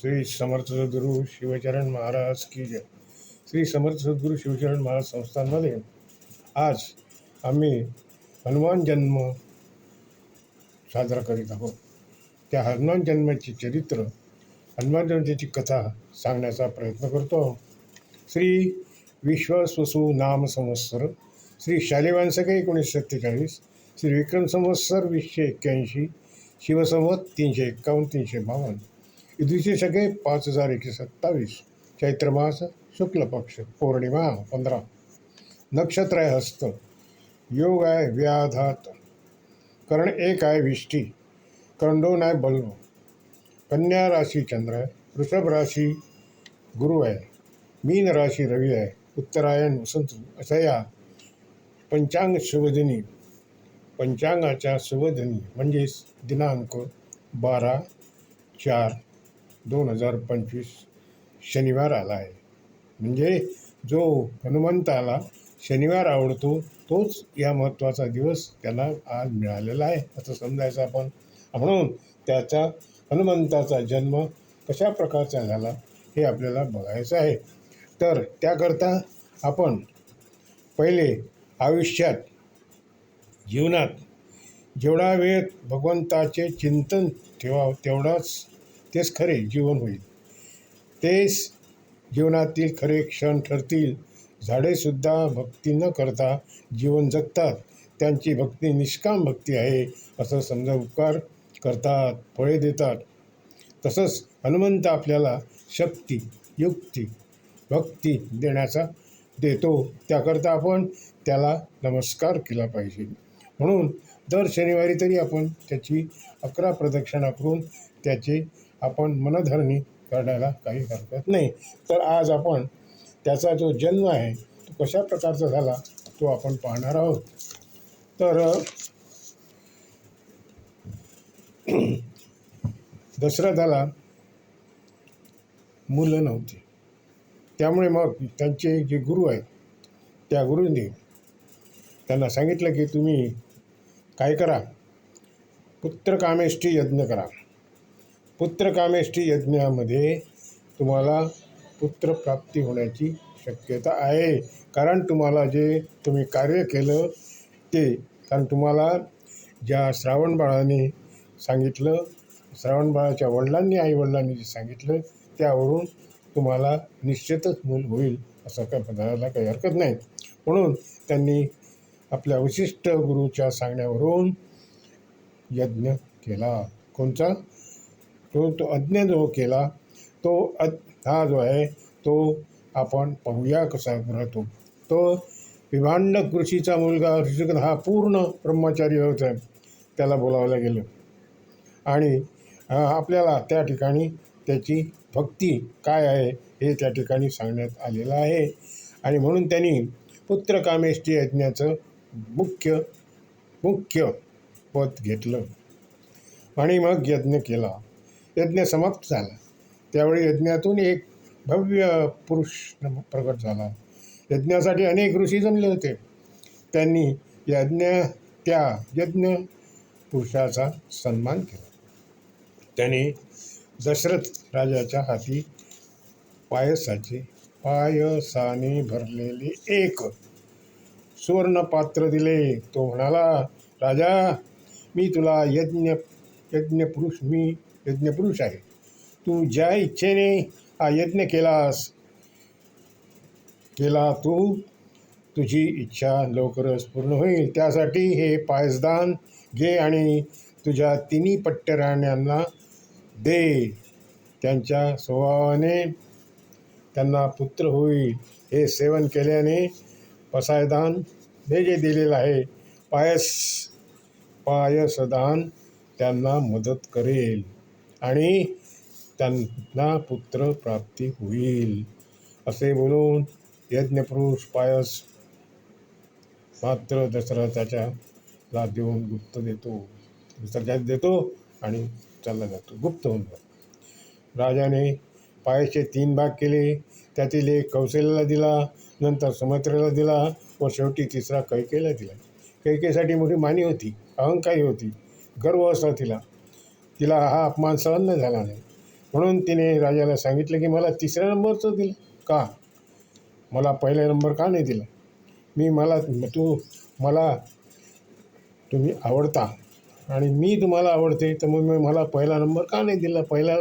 श्री समर्थ सद्गुरू शिवचरण महाराज की जय. श्री समर्थ सद्गुरू शिवचरण महाराज संस्थांमध्ये आज आम्ही हनुमान जन्म साजरा करीत आहोत. त्या हनुमान जन्माचे चरित्र हनुमान जयंतीची कथा सांगण्याचा प्रयत्न करतो श्री विश्वस्वसू नाम संवत्सर श्री शालेवांसके एकोणीसशे सत्तेचाळीस श्री विक्रम संवत्सर वीसशे एक्क्याऐंशी शिवसंवत तीनशे एक्कावन्न तीनशे बावन्न इद्रीचे सगळे पाच हज़ार एकशे सत्तावीस चैत्र मास शुक्ल पक्ष पौर्णिमा पंधरा नक्षत्र आहे हस्त योग आहे व्याधात। कर्ण एक आहे विष्टी कर्ण दोन आहे बल्ब। कन्या राशी चंद्र आहे वृषभ राशी गुरु आहे मीन राशी रवी आहे उत्तरायण वसंत अशा या पंचांग शुभदिनी। पंचांगाच्या शुभदिनी म्हणजेच दिनांक बारा चार दोन हजार पंचवीस शनिवार आला आहे. म्हणजे जो हनुमंताला शनिवार आवडतो तोच या महत्त्वाचा दिवस त्याला आज मिळालेला आहे असं समजायचं आपण. म्हणून त्याचा हनुमंताचा जन्म कशा प्रकारचा झाला हे आपल्याला बघायचं आहे. तर त्याकरता आपण पहिले आयुष्यात जीवनात जेवढा वेळ भगवंताचे चिंतन ठेवा तेवढाच तेच खरे जीवन होईल. तेच जीवनातील खरे क्षण ठरतील. झाडेसुद्धा भक्ती न करता जीवन जगतात. त्यांची भक्ती निष्काम भक्ती आहे असं समजा उपकार करतात फळे देतात. तसंच हनुमंत आपल्याला शक्ती युक्ती भक्ती देण्याचा देतो. त्याकरता आपण त्याला नमस्कार केला पाहिजे. म्हणून दर शनिवारी तरी आपण त्याची अकरा प्रदक्षिणा करून त्याचे आपण मनधरणी करण्याला काही हरकत नाही. तर आज आपण त्याचा जो जन्म आहे तो कशा प्रकारचा झाला तो आपण पाहणार आहोत. तर दशरथाला मुलं नव्हती. त्यामुळे मग त्यांचे जे गुरु आहेत त्या गुरूंनी त्यांना सांगितलं की तुम्ही काय करा? पुत्रकामेष्टी यज्ञ करा. पुत्रकामेष्टी यज्ञामध्ये तुम्हाला पुत्रप्राप्ती होण्याची शक्यता आहे. कारण तुम्हाला जे तुम्ही कार्य केलं ते कारण तुम्हाला ज्या श्रावण बाळाने सांगितलं श्रावण बाळाच्या वडिलांनी आईवडिलांनी जे सांगितलं त्यावरून तुम्हाला निश्चितच मूल होईल असं काय म्हणायला काही हरकत नाही. म्हणून त्यांनी आपल्या विशिष्ट गुरुच्या सांगण्यावरून यज्ञ केला. कोणचा तो तो अज्ञ जो केला तो अ हा जो आहे तो आपण पाहूया कसा राहतो. तो विभांड कृषीचा मुलगा ऋषिक हा पूर्ण ब्रह्मचारी होता. त्याला बोलावलं गेलं. आणि आपल्याला त्या ठिकाणी त्याची भक्ती काय आहे हे त्या ठिकाणी सांगण्यात आलेलं आहे. आणि म्हणून त्यांनी पुत्रकामेष्टी यज्ञाचं मुख्य मुख्य पद घेतलं. आणि मग यज्ञ केला. यज्ञ समाप्त झाला. त्यावेळी यज्ञातून एक भव्य पुरुष प्रकट झाला. यज्ञासाठी अनेक ऋषी जमले होते. त्यांनी यज्ञ त्या यज्ञ पुरुषाचा सन्मान केला. त्याने दशरथ राजाच्या हाती पायसाचे पायसाने भरलेले एक सुवर्ण पात्र दिले. तो म्हणाला राजा मी तुला यज्ञ यज्ञपुरुष मी यज्ञपुरुष आहे. तू ज्या इच्छेने हा यज्ञ केलास केला तू तुझी इच्छा लवकरच पूर्ण होईल. त्यासाठी हे पायसदान घे आणि तुझ्या तिन्ही पट्टराण्यांना दे. त्यांच्या स्वभावाने त्यांना पुत्र होईल. हे सेवन केल्याने पसायदान हे जे दिलेलं आहे. पायस पायसदान त्यांना मदत करेल. आणि त्यांना पुत्र प्राप्ती होईल असे बोलून यज्ञपुरुष पायस मात्र दशरथाच्या ला देऊन गुप्त देतो. विसर्जन देतो आणि चालला जातो. गुप्त होऊन जातो. राजाने पायाचे तीन भाग केले. त्यातील एक कौशल्याला दिला नंतर समत्रेला दिला व शेवटी तिसरा कैकेला दिला. कैकेसाठी मोठी मानी होती अहंकारी होती गर्व असा तिला. तिला हा अपमान सहन नाही झाला नाही. म्हणून तिने राजाला सांगितलं की मला तिसऱ्या नंबरचं दिलं. का? मला पहिला नंबर का नाही दिला? मी मला तू मला तुम्ही आवडता आणि मी तुम्हाला आवडते तर मग मी मला पहिला नंबर का नाही दिला? पहिला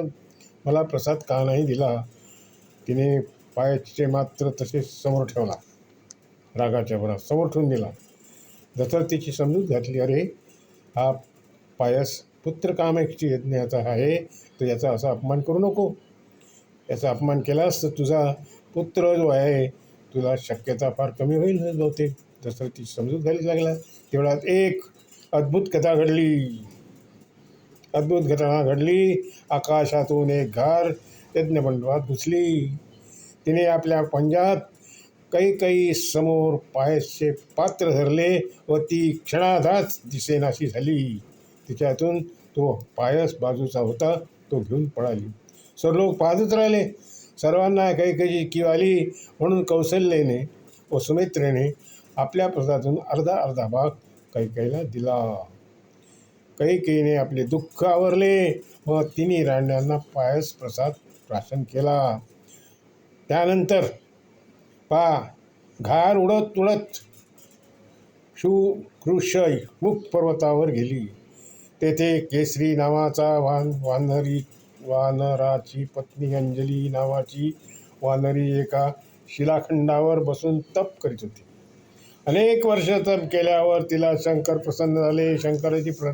मला प्रसाद का नाही दिला? तिने पायाचे मात्र तसेच समोर ठेवला. रागाच्या बरा समोर ठेवून दिला. जसं तिची समजूत घातली. अरे हा पायस पुत्र कामाची यज्ञाचा आहे तर याचा असा अपमान करू नको. याचा अपमान केलास तर तुझा पुत्र जो आहे तुला शक्यता फार कमी होईल बहुतेक. जसं ती समजूत घाली लागला तेवढ्यात एक अद्भुत कथा घडली. अद्भुत घटना घडली. आकाशातून एक घर यज्ञमंडपात घुसली. तिने आपल्या पंजात काही काही समोर पायसचे पात्र धरले व ती क्षणाधाच दिसेनाशी झाली. तिच्यातून तो पायस बाजूचा होता तो घेऊन पळाली. सर्व लोक पाहतच राहिले. सर्वांना काही काही की आली म्हणून कौशल्याने व सुमित्रेने आपल्या प्रसादातून अर्धा अर्धा भाग काही दिला. काही आपले दुःख आवरले व तिन्ही राण्यांना पायस प्रसाद प्राशन केला. त्यानंतर पा घार उडत उडत सुकृषय मुख पर्वतावर गेली. तेथे केसरी नावाचा वान वानरी वानराची पत्नी अंजली नावाची वानरी एका शिलाखंडावर बसून तप करीत होती. अनेक वर्ष तप केल्यावर तिला शंकर प्रसन्न झाले. शंकराची प्र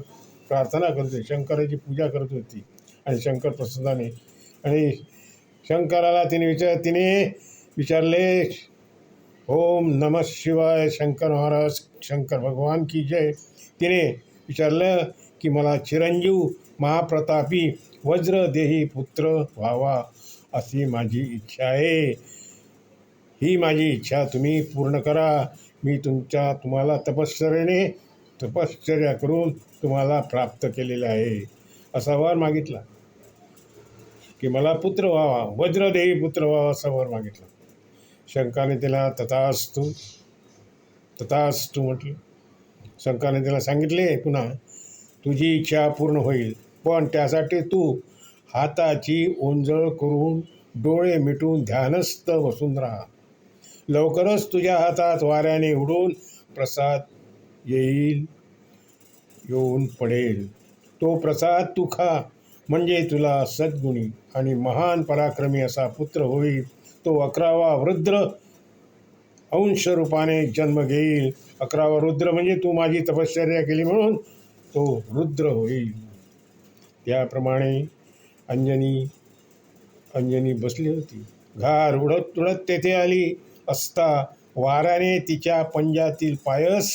प्रार्थना करत होती. शंकराची पूजा करत होती. आणि शंकर प्रसन्नाने आणि शंकराला तिने विचार तिने विचारले ओम नमः शिवाय शंकर महाराज शंकर भगवान की जय. तिने विचारलं की मला चिरंजीव महाप्रतापी वज्रदेही पुत्र व्हावा अशी माझी इच्छा आहे. ही माझी इच्छा तुम्ही पूर्ण करा. मी तुमच्या तुम्हाला तपश्चर्याने तपश्चर्या करून तुम्हाला प्राप्त केलेलं आहे. असा वर मागितला. की मला पुत्र व्हावा वज्रदेही पुत्र व्हावा असा वर मागितला. शंकाने त्याला तथास्तू तथास्तू म्हटलं. शंकाने त्याला सांगितले पुन्हा तुझी इच्छा पूर्ण होईल. पण त्यासाठी तू हाताची ओंजळ करून डोळे मिटून ध्यानस्थ बसून राहा. लवकरच तुझ्या हातात वाऱ्याने उडून प्रसाद येईल येऊन पडेल. तो प्रसाद तू खा म्हणजे तुला सद्गुणी आणि महान पराक्रमी असा पुत्र होईल. तो अकरावा रुद्र अंश रूपाने जन्म घेईल. अकरावा रुद्र म्हणजे तू माझी तपश्चर्या केली म्हणून तो रुद्र होईल. त्याप्रमाणे अंजनी अंजनी बसली होती. घार उडत उडत तेथे आली. असता वाऱ्याने तिच्या पंजातील पायस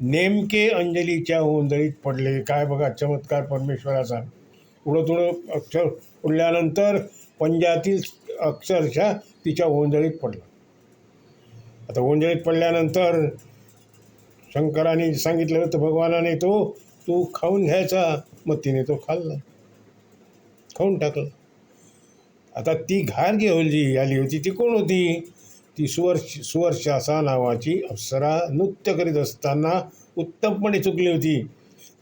नेमके अंजलीच्या ओंजळीत पडले. काय बघा चमत्कार परमेश्वराचा. उडत उडत अक्षर उडल्यानंतर पंजातील अक्षरशः तिच्या ओंजळीत पडला. आता ओंजळीत पडल्यानंतर शंकराने सांगितलं होतं भगवानाने तो तू खाऊन घ्यायचा. मग तिने तो खाल्ला. खाऊन टाकला. आता ती घार घेऊन जी आली होती ती कोण होती? ती सुवर्ष सुवर्षासा नावाची अप्सरा नृत्य करीत असताना उत्तमपणे चुकली होती.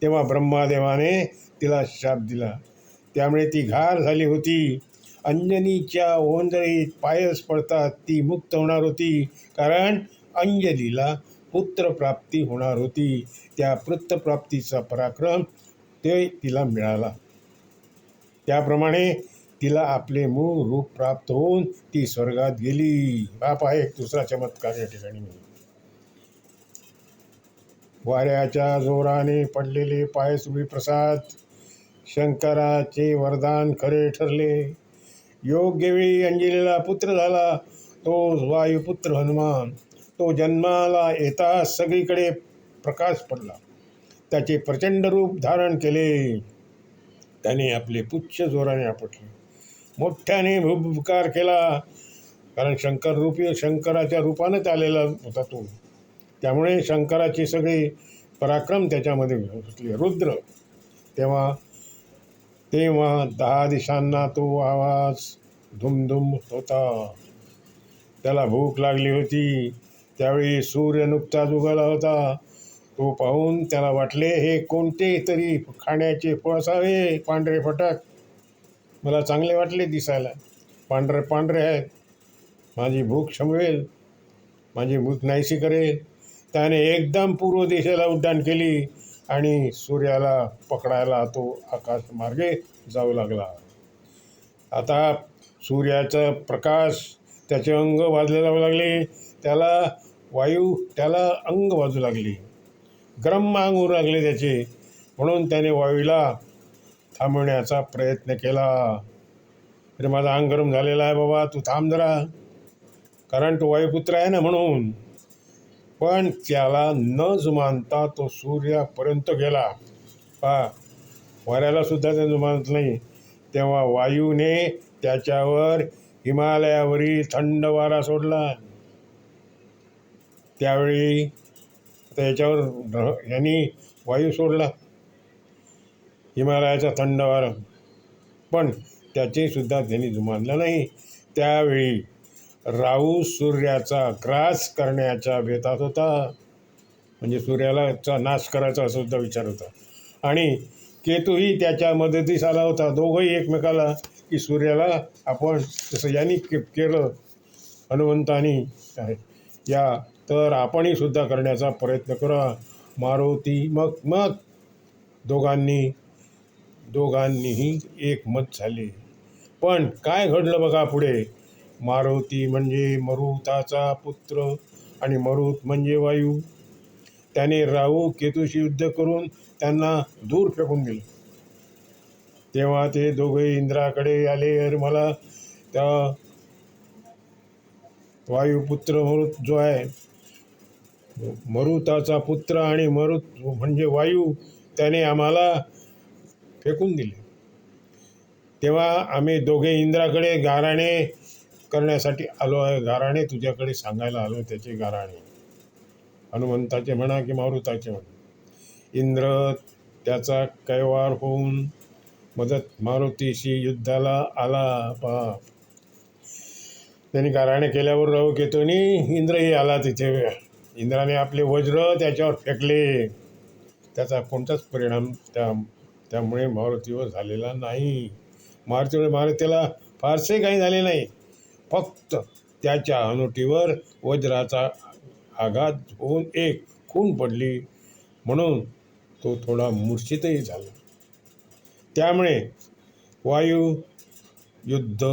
तेव्हा ब्रह्मादेवाने तिला शाप दिला. त्यामुळे ती घार झाली होती. अंजनीच्या ओंजळीत पायस पडतात ती मुक्त होणार होती. कारण अंजलीला पुत्रप्राप्ती होणार होती. त्या पुत्रप्राप्तीचा पराक्रम ते तिला मिळाला. त्याप्रमाणे तिला आपले मूळ रूप प्राप्त होऊन ती स्वर्गात गेली. बाप आहे एक दुसरा चमत्कार या ठिकाणी वाऱ्याच्या जोराने पडलेले पायसुबी प्रसाद शंकराचे वरदान खरे ठरले. योग्य वेळी अंजलीला पुत्र झाला. तो वायुपुत्र हनुमान. तो जन्माला येता सगळीकडे प्रकाश पडला. त्याचे प्रचंड रूप धारण केले. त्याने आपले पुच्छ जोराने आपटले. मोठ्याने भूपकार केला. कारण शंकर रूपी शंकराच्या रूपानेच आलेला होता तो. त्यामुळे शंकराचे सगळे पराक्रम त्याच्यामध्ये घुसले. रुद्र. तेव्हा तेव्हा दहा दिशांना तो आवाज धुमधुम होता. त्याला भूक लागली होती. त्यावेळी सूर्य नुकताच उगवला होता. तो पाहून त्याला वाटले हे कोणते तरी खाण्याचे फळ असावे? पांढरे फटक. मला चांगले वाटले दिसायला. पांढरे पांढरे आहेत. माझी भूक शमवेल. माझी भूक नाहीशी करेल. त्याने एकदम पूर्व दिशेला उड्डाण केली आणि सूर्याला पकडायला तो आकाश मार्गे जाऊ लागला. आता सूर्याचा प्रकाश त्याचे अंग वाजले जाऊ लागले. त्याला वायू त्याला अंग वाजू लागली. गरम अंग होऊ लागले त्याचे. म्हणून त्याने वायूला थांबवण्याचा प्रयत्न केला. अरे माझा अंग गरम झालेला आहे बाबा तू थांब जरा. कारण तो वायुपुत्र आहे ना म्हणून. पण त्याला न जुमानता तो सूर्यापर्यंत गेला. पा वाऱ्याला सुद्धा ते जुमानत नाही. तेव्हा वायूने त्याच्यावर हिमालयावरील थंड वारा सोडला. त्यावेळी आता याच्यावर यांनी वायू सोडला. हिमालयाचा थंड वारा. पण त्याचीसुद्धा त्यांनी जुमानलं नाही. त्यावेळी राहू सूर्याचा ग्रास करण्याच्या बेतात होता. म्हणजे सूर्याला चा नाश करायचा असा सुद्धा विचार होता. आणि केतूही त्याच्या मदतीस आला होता. दोघंही एकमेकाला की सूर्याला आपण जसं यांनी के केलं. हनुमंतानी या तर आपणही सुद्धा करण्याचा प्रयत्न करा. मारुती मग मग. दोघांनी दोघांनीही एकमत झाले. पण काय घडलं बघा पुढे? मारुती म्हणजे मरुताचा पुत्र आणि मरुत म्हणजे वायू. त्याने राहू केतूशी युद्ध करून त्यांना दूर फेकून दिलं. तेव्हा ते दोघे इंद्राकडे आले. अरे मला त्या वायुपुत्र मरुत जो आहे मरुताचा पुत्र आणि मरुत म्हणजे वायू त्याने आम्हाला फेकून दिले. तेव्हा आम्ही दोघे इंद्राकडे गाराणे करण्यासाठी आलो आहे. गाराणे तुझ्याकडे सांगायला आलो त्याचे गाराणे. हनुमंताचे म्हणा की मारुताचे म्हणा. इंद्र त्याचा कैवार होऊन मदत मारुतीशी युद्धाला आला. पहा त्यांनी गाराणे केल्यावर राहू केतोनी इंद्रही आला तिथे. इंद्राने आपले वज्र त्याच्यावर फेकले. त्याचा कोणताच परिणाम त्या त्यामुळे मारुतीवर झालेला नाही. मारुतीमुळे मारुतीला फारसे काही झाले नाही. फक्त त्याच्या हनुटीवर वज्राचा आघात होऊन एक खून पडली. म्हणून तो थोडा मूर्छितही झाला. त्यामुळे वायू युद्ध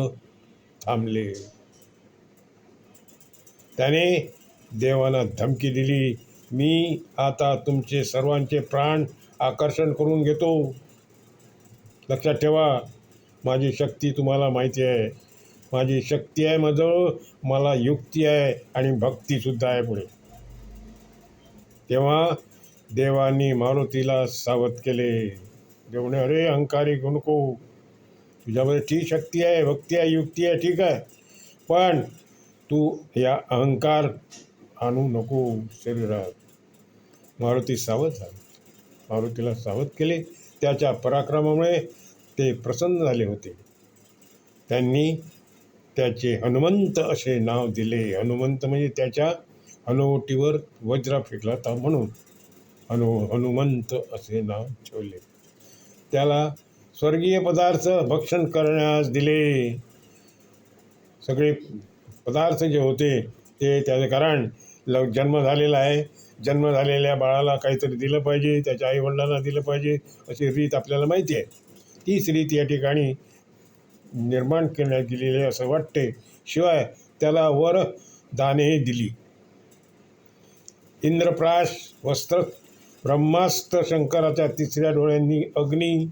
थांबले. त्याने देवाला धमकी दिली. मी आता तुमचे सर्वांचे प्राण आकर्षण करून घेतो. लक्षात ठेवा माझी शक्ती तुम्हाला माहिती आहे. माझी शक्ती आहे माझं मला युक्ती आहे आणि भक्तीसुद्धा आहे पुढे. तेव्हा देवानी मारुतीला सावध केले. देवणे अरे अहंकारी घेऊ नको. तुझ्यामध्ये ठीक शक्ती आहे भक्ती आहे युक्ती आहे ठीक आहे. पण तू या अहंकार आणू नको शरीरात. मारुती सावध झाला मारुतीला सावध केले. त्याच्या पराक्रमामुळे ते प्रसन्न झाले होते. त्यांनी त्याचे हनुमंत असे नाव दिले. हनुमंत म्हणजे त्याच्या हनुवटीवर वज्र फेकला होता म्हणून हनु हनुमंत असे नाव ठेवले. त्याला स्वर्गीय पदार्थ भक्षण करण्यास दिले. सगळे पदार्थ जे होते ते त्याचे कारण लव जन्म झालेला आहे. जन्म झालेल्या बाळाला काहीतरी दिलं पाहिजे त्याच्या आईवडिलांना दिलं पाहिजे अशी रीत आपल्याला माहिती आहे. तीच रीत या ठिकाणी निर्माण करण्यात गेलेली आहे असं वाटते शिवाय त्याला वर दाने दिली. इंद्रप्राश वस्त्र ब्रह्मास्त्र शंकराच्या तिसऱ्या डोळ्यांनी अग्नी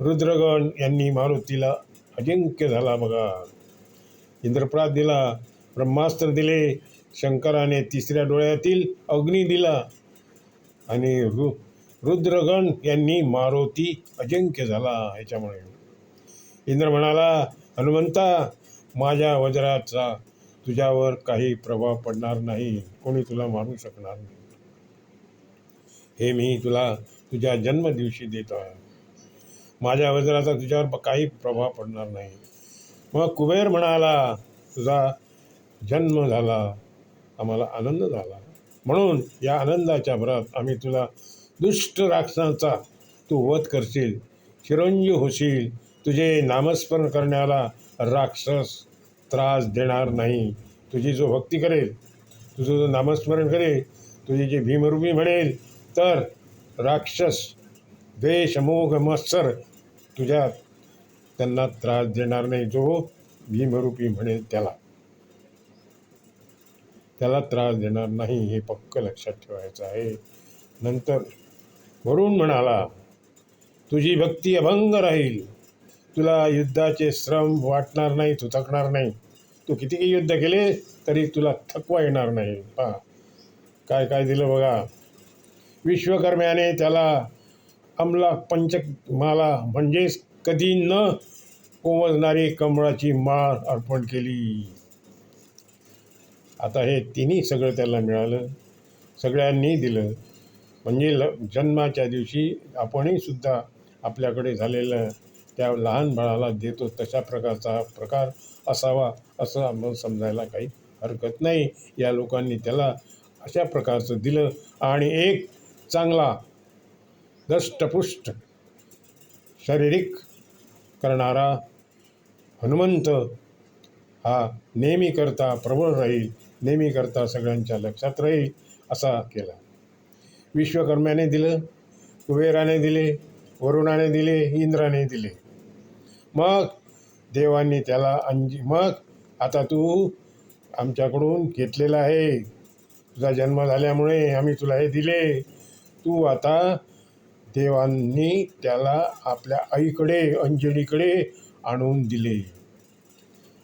रुद्रगण यांनी मारुतीला अजिंक्य झाला बघा. इंद्रप्रास दिला ब्रह्मास्त्र दिले शंकराने तिसऱ्या डोळ्यातील अग्नी दिला आणि रु रुद्रगण यांनी मारुती अजिंक्य झाला ह्याच्यामुळे. इंद्र म्हणाला हनुमंता माझ्या वज्राचा तुझ्यावर काही प्रभाव पडणार नाही. कोणी तुला मारू शकणार नाही. हे मी तुला तुझ्या जन्मदिवशी देतो. आहे माझ्या वज्राचा तुझ्यावर काही प्रभाव पडणार नाही. मग कुबेर म्हणाला तुझा जन्म झाला. आम्हाला आनंद झाला. म्हणून या आनंदाच्या भरात आम्ही तुला दुष्ट राक्षसांचा तू वध करशील चिरंजीव होशील. तुझे नामस्मरण करण्याला राक्षस त्रास देणार नाही. तुझी जो भक्ती करेल तुझं जो नामस्मरण करेल तुझी जी भीमरूपी म्हणेल तर राक्षस द्वेष मोह मत्सर तुझ्या त्यांना त्रास देणार नाही. जो भीमरूपी म्हणेल त्याला. त्याला त्रास देणार नाही हे पक्क लक्षात ठेवायचं आहे. नंतर वरून म्हणाला तुझी भक्ती अभंग राहील. तुला युद्धाचे श्रम वाटणार नाही तू थकणार नाही. तू कितीही युद्ध केले तरी तुला थकवा येणार नाही. पहा काय काय दिलं बघा. विश्वकर्म्याने त्याला अमला पंचमाला म्हणजेच कधी न कोमजणारी कमळाची माळ अर्पण केली. आता हे तिन्ही सगळं त्याला मिळालं सगळ्यांनी दिलं. म्हणजे ल जन्माच्या दिवशी आपणही सुद्धा आपल्याकडे झालेलं त्या लहान बाळाला देतो तशा प्रकारचा प्रकार असावा असं आपण समजायला काही हरकत नाही. या लोकांनी त्याला अशा प्रकारचं दिलं आणि एक चांगला दष्टपुष्ट शारीरिक करणारा हनुमंत हा नेहमीकरता प्रबळ राहील. नेहमी करता सगळ्यांच्या लक्षात राहील असा केला. विश्वकर्म्याने दिलं कुबेराने दिले वरुणाने दिले इंद्राने दिले. मग देवांनी त्याला अंजी मग आता तू आमच्याकडून घेतलेला आहे. तुझा जन्म झाल्यामुळे आम्ही तुला हे दिले. तू आता देवांनी त्याला आपल्या आईकडे अंजलीकडे आणून दिले.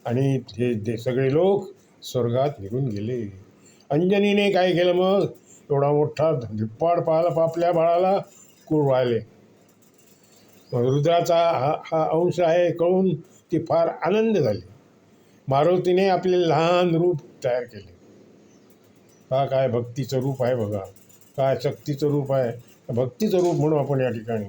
आणि हे दे सगळे लोक स्वर्गात निघून गेले. अंजनीने काय केलं मग? एवढा मोठा धिप्पाड पाहिला आपल्या बाळाला कुरवायले मग रुद्राचा हा हा अंश आहे कळून ती फार आनंद झाली. मारुतीने आपले लहान रूप तयार केले. का काय भक्तीचं रूप आहे बघा. काय शक्तीचं रूप आहे. भक्तीचं रूप म्हणू आपण या ठिकाणी.